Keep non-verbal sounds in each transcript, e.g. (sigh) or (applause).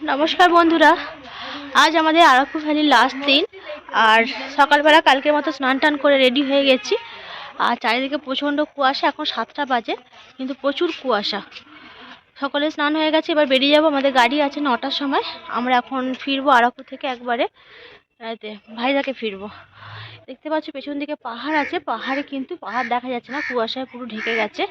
নমস্কার বন্ধুরা, আজ আমাদের আরাকু ভ্যালির লাস্ট দিন, আর সকালবেলা কালকের মতো স্নান টান করে রেডি হয়ে গেছি। আর চারিদিকে প্রচণ্ড কুয়াশা, এখন সাতটা বাজে, কিন্তু প্রচুর কুয়াশা। সকলে স্নান হয়ে গেছে, এবার বেরিয়ে যাব, আমাদের গাড়ি আছে নটার সময়। আমরা এখন ফিরবো আরাকু থেকে একবারে। রাতে ভাইজাকে ফিরবো। দেখতে পাচ্ছ পেছন দিকে পাহাড় আছে পাহাড়ে কিন্তু পাহাড় দেখা যাচ্ছে না কুয়াশায় পুরো ঢেকে গেছে।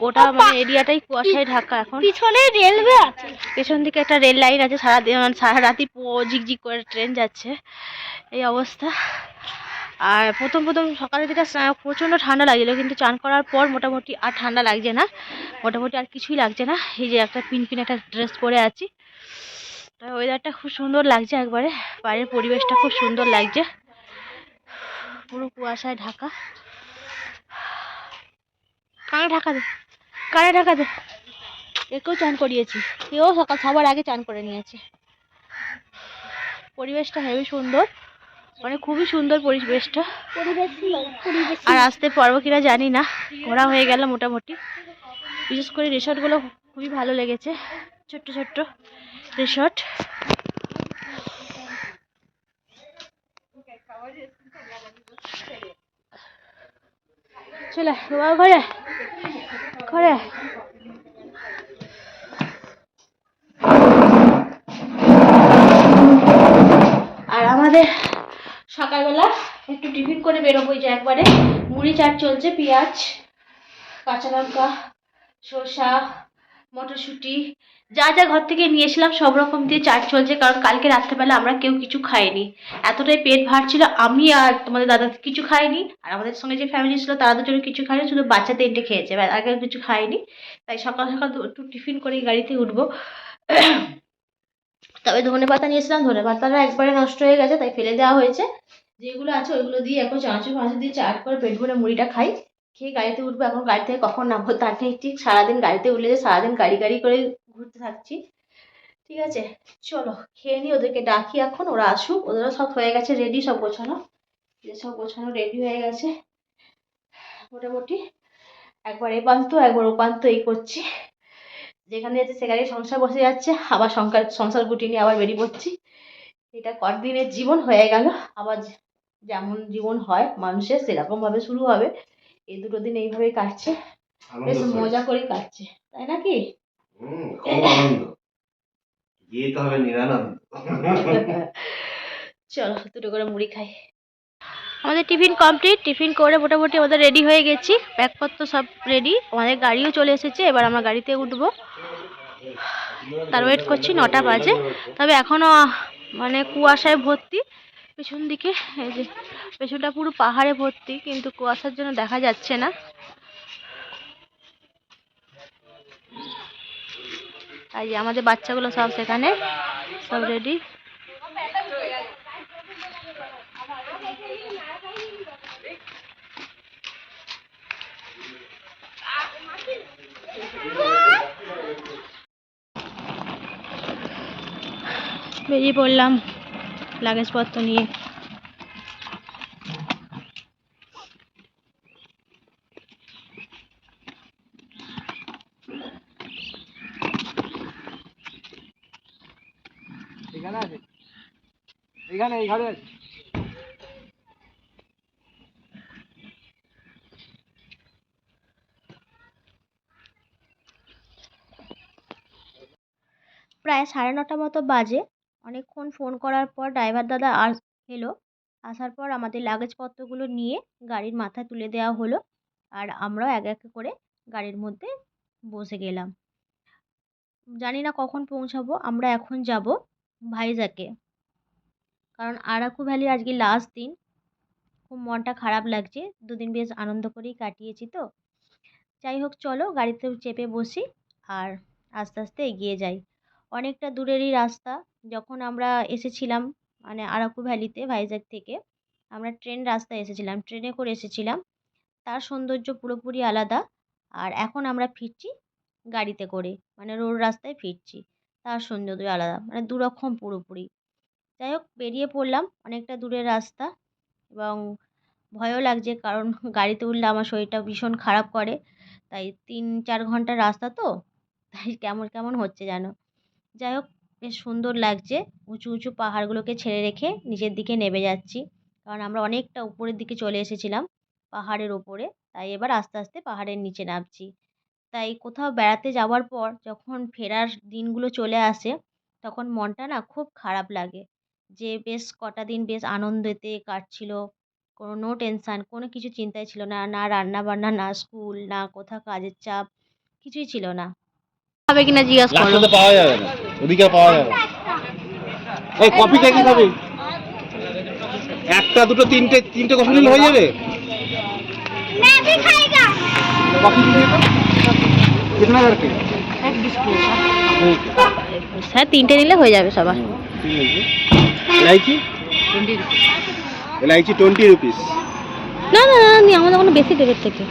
গোটা মানে এরিয়াটাই কুয়াশায় ঢাকা এখন। পিছনে রেলওয়ে আছে। পেছন দিকে একটা রেল লাইন আছে সারা দিন মানে সারা রাতি ঝিকঝিক করে ট্রেন যাচ্ছে। এই অবস্থা। আর প্রথম প্রথম সকালের দিকে প্রচণ্ড ঠান্ডা লাগছিল কিন্তু চান করার পর মোটামুটি আর ঠান্ডা লাগছে না। মোটামুটি আর কিছুই লাগছে না। এই যে একটা পিন পিন একটা ড্রেস পরে আছি। ওয়েদারটা খুব সুন্দর লাগছে একবারে। বাইরের পরিবেশটা খুব সুন্দর লাগছে। পুরো কুয়াশায় ঢাকা। কানে ঢাকা দে। কানে ঢাকা দে। একেও চান করিয়েছি। এও সকাল সবার আগে চান করে নিয়েছে। পরিবেশটা হেবি সুন্দর। মানে খুবই সুন্দর পরিবেশটা। পরিবেশ পরিবেশ আর আসতে পারব কিনা জানি না। ঘোরা হয়ে গেল মোটামুটি। বিশেষ করে রিসর্টগুলো খুবই ভালো লেগেছে। ছোট্ট ছোট্ট। রিসর্ট চলে, বাবা, ঘরে। ঘরে। আর আমাদের সকালবেলা একটু টিফিন করে বেরোবো যে একবারে। মুড়ি চাট চলছে, পেঁয়াজ কাঁচা লঙ্কা শসা মটরশুঁটি, যা যা ঘর থেকে নিয়েছিলাম সব রকম দিয়ে চাট চলছে, কারণ কালকে রাত্রেবেলা আমরা কেউ কিছু খাইনি। এতটাই পেট ভার ছিল, আমি আর তোমাদের দাদা কিছু খাইনি, আর আমাদের সঙ্গে যে ফ্যামিলি ছিল তারা দুজনে কিছু খায়নি শুধু বাচ্চা তিনটে খেয়েছে কেউ কিছু খাইনি। তাই সকাল সকাল একটু টিফিন করে গাড়িতে উঠবো। (clears throat) তবে ধনে পাতা নিয়েছিলাম ধনে পাতাটা একবারে নষ্ট হয়ে গেছে, তাই ফেলে দেওয়া হয়েছে। যেগুলো আছে ওইগুলো দিয়ে এখন চানাচুর ফাঁচু দিয়ে চাট করে পেট ভরে মুড়িটা খাই। খেয়ে গাড়িতে উঠবো, এখন গাড়ি থেকে কখন নামবো? তার নেই ঠিক সারাদিন গাড়িতে উঠলে যে সারাদিন গাড়ি গাড়ি করে ঘুরতে থাকছি। ঠিক আছে, চলো, খেয়ে নিই, ওদেরকে ডাকি এখন, ওরা আসুক, ওদেরও সব হয়ে গেছে রেডি সব গোছানো। যে সব গোছানো রেডি হয়ে গেছে। মোটামুটি, একবার এপান্ত একবার ওপান্ত এই করছি। যেখানে যাচ্ছে সেখানে সংসার বসে যাচ্ছে, আবার সংসার সংসার গুটি নিয়ে আবার বেরিয়ে পড়ছি। এটা কদিনের জীবন হয়ে গেল, আবার যেমন জীবন হয় মানুষের সেরকম ভাবে শুরু হবে। এই দুটো দিন এইভাবেই কাটছে। বেশ মজা করে কাটছে তাই নাকি? হবে নিরানন্দ। (laughs) চলো দুটো করে মুড়ি খাই। আমাদের টিফিন কমপ্লিট টিফিন করে মোটামুটি আমাদের রেডি হয়ে গেছি। ব্যাগপত্র সব রেডি আমাদের গাড়িও চলে এসেছে এবার আমরা গাড়িতে উঠবো। তার ওয়েট করছি নটা বাজে। তবে এখনও মানে কুয়াশায় ভর্তি। পেছন দিকে, এই যে পেছনটা পুরো পাহাড়ে ভর্তি, কিন্তু কুয়াশার জন্য দেখা যাচ্ছে না। এই যে আমাদের বাচ্চাগুলো সব সেখানে, সব রেডি বেরিয়ে পড়লাম। লাগেজপত্র নিয়ে। এখানে আছে? এখানে এই ঘরে আছে? প্রায় সাড়ে নটা মতো বাজে। অনেকক্ষণ ফোন করার পর ড্রাইভার দাদা আস এলো। আসার পর আমাদের লাগেজপত্রগুলো নিয়ে গাড়ির মাথায় তুলে দেওয়া হলো আর আমরাও এক এক করে গাড়ির মধ্যে বসে গেলাম। জানি না কখন পৌঁছাবো, আমরা এখন যাব ভাইজাকে। কারণ আরাকু ভ্যালির আজকে লাস্ট দিন। খুব মনটা খারাপ লাগছে, দুদিন বেশ আনন্দ করেই কাটিয়েছি তো। যাই হোক, চলো গাড়িতে চেপে বসি আর আস্তে আস্তে এগিয়ে যাই। অনেকটা দূরেরই রাস্তা যখন আমরা এসেছিলাম মানে আরাকু ভ্যালিতে ভাইজ্যাগ থেকে, আমরা ট্রেন রাস্তায় এসেছিলাম, ট্রেনে করে এসেছিলাম। তার সৌন্দর্য পুরোপুরি আলাদা। আর এখন আমরা ফিরছি গাড়িতে করে মানে রোড রাস্তায় ফিরছি। তার সৌন্দর্য আলাদা মানে দুরকম পুরোপুরি। যাই হোক, বেরিয়ে পড়লাম অনেকটা দূরের রাস্তা এবং ভয়ও লাগছে কারণ (laughs) গাড়িতে উঠলে আমার শরীরটা ভীষণ খারাপ করে। তাই তিন চার ঘণ্টার রাস্তা তো, তাই কেমন কেমন হচ্ছে যেন। যাই হোক বেশ সুন্দর লাগছে। উঁচু উঁচু পাহাড়গুলোকে ছেড়ে রেখে নিচের দিকে নেমে যাচ্ছি। কারণ আমরা অনেকটা উপরের দিকে চলে এসেছিলাম পাহাড়ের ওপরে তাই এবার আস্তে আস্তে পাহাড়ের নিচে নামছি। তাই কোথাও বেড়াতে যাওয়ার পর যখন ফেরার দিনগুলো চলে আসে, তখন মনটা না খুব খারাপ লাগে। যে বেশ কটা দিন বেশ আনন্দেতে কাটছিল, কোনো নো টেনশান কোনো কিছু চিন্তাই ছিল না। না রান্না বান্না না স্কুল না কোথাও কাজের চাপ, কিছুই ছিল না। হবে কিনা জিজ্ঞাসা পাওয়া যাবে না। ওদিকে পাওয়া যাবে। এই কপি কে কি খাবে? একটা দুটো তিনটে তিনটে কষা নিলে হয়ে যাবে? স্যার হ্যাঁ, তিনটে নিলে হয়ে যাবে সবার। এলাইচি টোয়েন্টি রুপিস না না না আমাদের কোনো বেশি দেবের থেকে।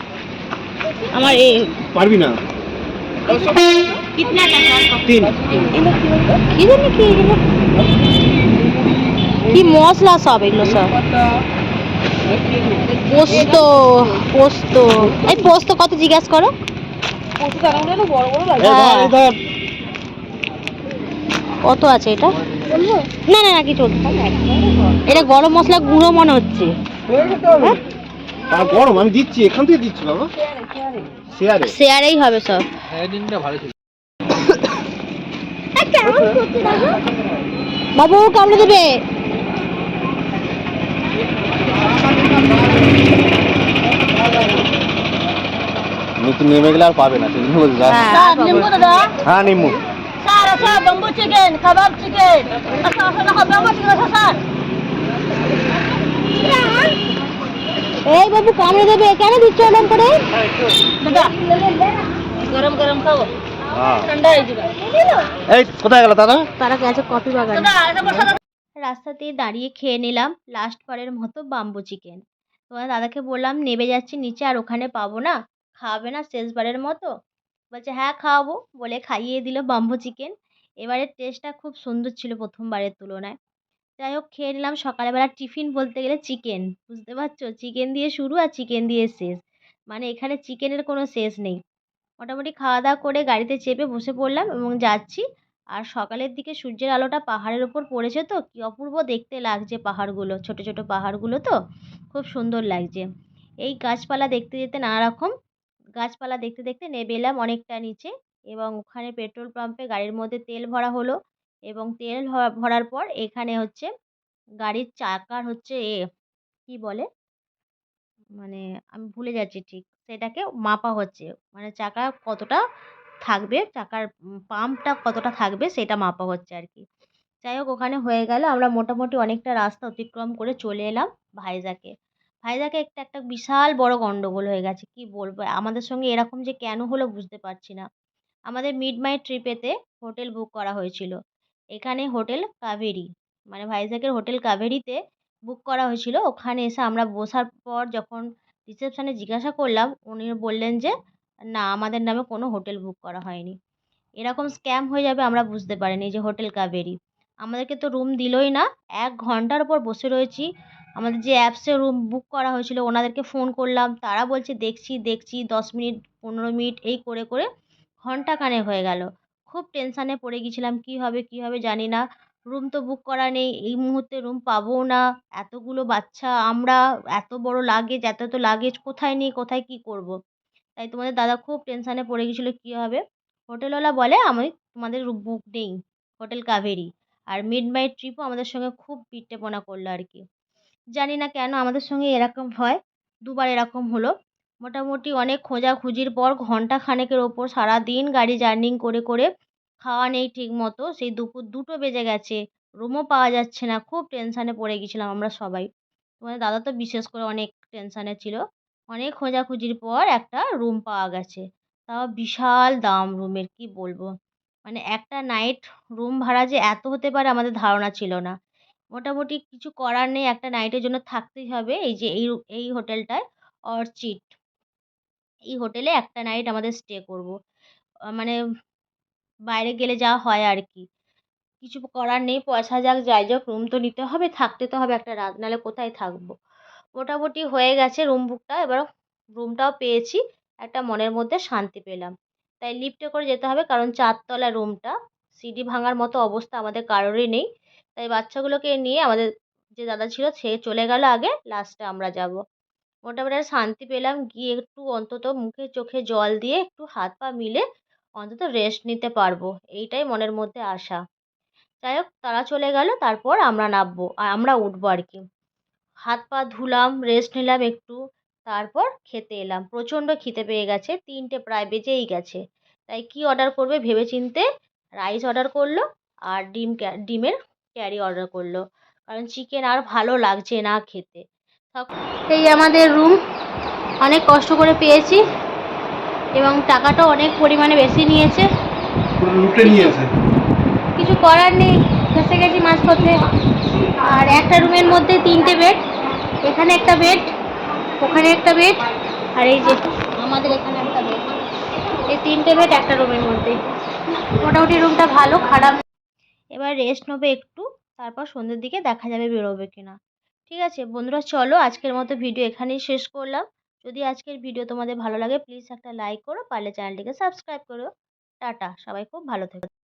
আমার এই পারবি না? তিন কি জানি কি এগুলো কি মশলা সব এগুলো সব পোস্ত পোস্ত এই পোস্ত কত জিজ্ঞাসা করো। কত আছে এটা না না না কিছু এটা গরম মশলা গুঁড়ো মনে হচ্ছে গরম আমি দিচ্ছি এখান থেকে দিচ্ছি বাবা শেয়ারেই হবে সব দিনটা ভালো ছিল কেমন করতে দেখো বাবু কামড়ে দেবে? নতুন নেমে গেলে আর পাবে না সেজন্য বলছি হ্যাঁ, নিম্বু দাদা? হ্যাঁ নিম্বু। স্যার আচ্ছা বাম্বু চিকেন কাবাব চিকেন আচ্ছা স্যার এই বাবু কামড়ে দেবে? কেন দিচ্ছ এরকম করে? দাদা গরম গরম খাও। এই কোথায় গেল দাদা তারা গেছে কফি বাগান। দাদা। এটা রাস্তাতে দাঁড়িয়ে খেয়ে নিলাম লাস্ট বারের মতো বাম্বু চিকেন তোমার দাদাকে বললাম নেমে যাচ্ছি নিচে আর ওখানে পাবো না। খাওয়াবে না শেষবারের মতো? বলছে হ্যাঁ খাওয়াবো। বলে খাইয়ে দিল বাম্বু চিকেন এবারের টেস্টটা খুব সুন্দর ছিল প্রথমবারের তুলনায়। যাই হোক খেয়ে নিলাম সকালবেলা টিফিন বলতে গেলে চিকেন বুঝতে পারছ? চিকেন দিয়ে শুরু আর চিকেন দিয়ে শেষ। মানে এখানে চিকেনের কোনো শেষ নেই। মোটামুটি খাওয়া দাওয়া করে গাড়িতে চেপে বসে পড়লাম এবং যাচ্ছি। আর সকালের দিকে সূর্যের আলোটা পাহাড়ের ওপর পড়েছে তো, কি অপূর্ব দেখতে লাগছে পাহাড়গুলো, ছোট ছোট পাহাড়গুলো তো, খুব সুন্দর লাগছে। এই গাছপালা দেখতে দেখতে নানা রকম গাছপালা দেখতে দেখতে নেমে এলাম অনেকটা নিচে এবং ওখানে পেট্রোল পাম্পে গাড়ির মধ্যে তেল ভরা হলো এবং তেল ভরার পর এখানে হচ্ছে গাড়ির চাকার হচ্ছে এ, কি বলে? মানে আমি ভুলে যাচ্ছি ঠিক। সেটাকে মাপা হচ্ছে। মানে চাকা কতটা থাকবে, চাকার পাম্পটা কতটা থাকবে সেটা মাপা হচ্ছে আর কি যাই হোক, ওখানে হয়ে গেল। আমরা মোটামুটি অনেকটা রাস্তা অতিক্রম করে চলে এলাম ভাইজাকে। ভাইজাকে একটা একটা বিশাল বড় গন্ডগোল হয়ে গেছে, কি বলব? আমাদের সঙ্গে এরকম যে কেন হলো বুঝতে পারছি না। আমাদের মিড মাই ট্রিপেতে হোটেল বুক করা হয়েছিল। এখানে হোটেল কাভেরি। মানে ভাইজাকের হোটেল কাভেরিতে বুক করা হয়েছিল। ওখানে এসে আমরা বসার পর যখন রিসেপশানে জিজ্ঞাসা করলাম, উনি বললেন যে, না, আমাদের নামে কোনো হোটেল বুক করা হয়নি। এরকম স্ক্যাম হয়ে যাবে আমরা বুঝতে পারিনি যে হোটেল কাবেরি। আমাদেরকে তো রুম দিলোই না। এক ঘণ্টার ওপর বসে রয়েছি। আমাদের যে অ্যাপসে রুম বুক করা হয়েছিল, ওনাদেরকে ফোন করলাম। তারা বলছে, দেখছি দেখছি, দশ মিনিট, পনেরো মিনিট, এই করে করে ঘন্টাখানেক হয়ে গেল। খুব টেনশানে পড়ে গেছিলাম, কী হবে কী হবে জানি না। রুম তো বুক করা নেই, এই মুহূর্তে রুম পাবোও না। এতগুলো বাচ্চা, আমরা এত বড় লাগেজ এত এত লাগেজ কোথায় নিই, কোথায় কী করব। তাই তোমাদের দাদা খুব টেনশানে পড়ে গেছিল, কী হবে? হোটেলওয়ালা বলে, আমি তোমাদের রুম বুক নেই, হোটেল কাভেরি আর মিড নাইট ট্রিপও আমাদের সঙ্গে খুব পিঠেপোনা করল আর কি। জানি না কেন আমাদের সঙ্গে এরকম হয়, দুবার এরকম হলো। মোটামুটি অনেক খোঁজাখুঁজির পর ঘণ্টা খানেকের ওপর সারাদিন গাড়ি জার্নিং করে করে খাওয়া নেই ঠিক মতো সেই দুপুর দুটো বেজে গেছে রুমও পাওয়া যাচ্ছে না, খুব টেনশানে পড়ে গেছিলাম আমরা সবাই। তোমাদের দাদা তো বিশেষ করে অনেক টেনশানে ছিল। অনেক খোঁজাখুঁজির পর একটা রুম পাওয়া গেছে। তাও বিশাল দাম রুমের কি বলব? মানে একটা নাইট রুম ভাড়া যে এত হতে পারে আমাদের ধারণা ছিল না। মোটামুটি কিছু করার নেই, একটা নাইটের জন্য থাকতেই হবে এই যে, এই এই হোটেলটায় অর্চিড এই হোটেলে একটা নাইট আমাদের স্টে করব। মানে বাইরে গেলে যা হয় আর কি কিছু করার নেই, পয়সা যাক, যাই যাক রুম তো নিতে হবে, থাকতে তো হবে একটা রাত, নাহলে কোথায় থাকব? মোটামুটি হয়ে গেছে রুম বুকটা এবার রুমটাও পেয়েছি, একটা মনের মধ্যে শান্তি পেলাম। তাই লিফটে করে যেতে হবে, কারণ চারতলা রুমটা সিঁড়ি ভাঙার মতো অবস্থা আমাদের কারোরই নেই। তাই বাচ্চাগুলোকে নিয়ে আমাদের যে দাদা ছিল, সে চলে গেল আগে লাস্টে আমরা যাব। মোটামুটি শান্তি পেলাম, গিয়ে একটু অন্তত মুখে চোখে জল দিয়ে একটু হাত পা মিলে অন্তত রেস্ট নিতে পারব। এইটাই মনের মধ্যে আশা। যাই হোক তারা চলে গেল, তারপর আমরা নামবো আমরা উঠবো আর কি। হাত পা ধুলাম রেস্ট নিলাম একটু, তারপর খেতে এলাম। প্রচণ্ড খিদে পেয়ে গেছে, তিনটে প্রায় বেজেই গেছে। তাই কি অর্ডার করবে ভেবে চিনতে রাইস অর্ডার করল, আর ডিম ডিমের ক্যারি অর্ডার করল। কারণ চিকেন আর ভালো লাগছে না খেতে। এই আমাদের রুম অনেক কষ্ট করে পেয়েছি। এবং টাকাটাও অনেক পরিমাণে বেশি নিয়েছে। লুটে নিয়েছে? কিছু করার নেই ফেসে গেছি মাঝপথে। আর একটা রুমের মধ্যে তিনটে বেড এখানে একটা বেড ওখানে একটা বেড আর এই যে আমাদের এখানে একটা বেড। এই তিনটে বেড একটা রুমের মধ্যে। মোটামুটি রুমটা ভালো খারাপ। এবার রেস্ট নেবে একটু তারপর সন্ধ্যের দিকে দেখা যাবে বেরোবে কিনা। ঠিক আছে বন্ধুরা চলো আজকের মতো ভিডিও এখানেই শেষ করলাম। যদি আজকের ভিডিও তোমাদের ভালো লাগে প্লিজ একটা লাইক করো, পারলে চ্যানেলটিকে সাবস্ক্রাইব করো টাটা, সবাই খুব ভালো থেকো।